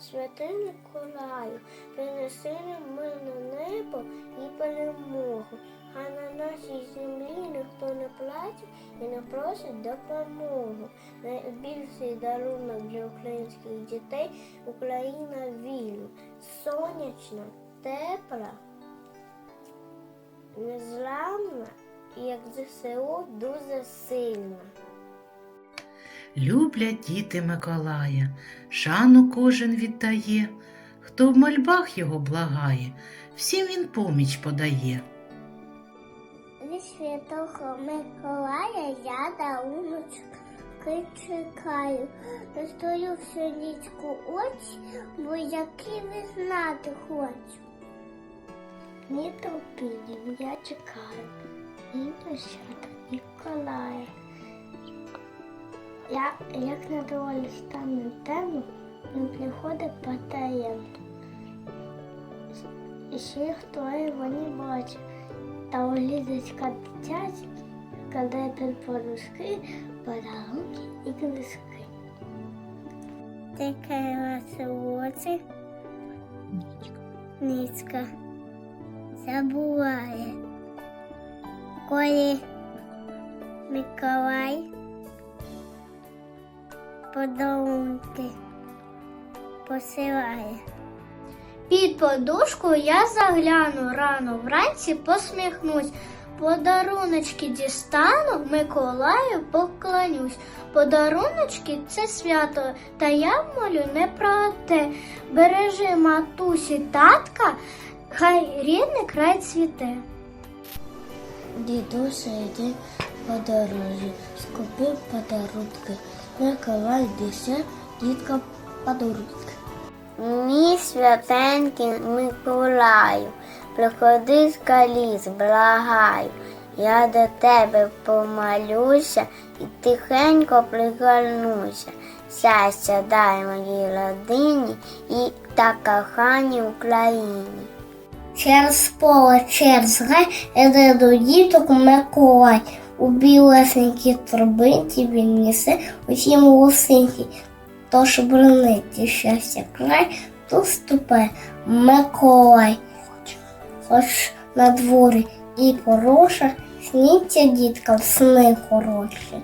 Святий Миколаю, принеси нам мирне небо і перемогу. Хай на нашій землі ніхто не плаче і не просить допомогу. Найбільший дарунок для українських дітей Україна вільна, сонячна, тепла, незламна як ЗСУ дуже сильна. Люблять діти Миколая, шану кожен віддає, хто в мольбах його благає, всім він поміч подає. Від святого Миколая я даруночки чекаю. Не стою всю нічку очі, бо які ви знати хочу. Ні терпінням я чекаю. І до свята Миколая. Я, як на доволі стане темно, він приходить. І ще хто його не бачив. Та у лізочка дитячі, кладе під подушки, подарунки і книжки. Таке ваші очі, нічка забуває. Коли Миколай подарунки посилає. Під подушку я загляну рано вранці посміхнусь. Подаруночки дістану, Миколаю поклонюсь. Подаруночки це свято, та я молю не про те. Бережи матусі татка, хай рідний край цвіте. Дідуся йде по дорозі, скупив подарунки. Миколай десе, дітка подарунки. Мій святенький Миколаю, приходи скаліз, благаю. Я до тебе помолюся і тихенько пригорнуся. Щастя дай моїй родині і та коханій Україні. Через поле, через гай, іде до діток Миколай. У білесенькій торбинці він несе усім лусинці. Тож бронити щастя край, то ступе Миколай. Хоч на дворі і пороша, сніться діткам сни хороші.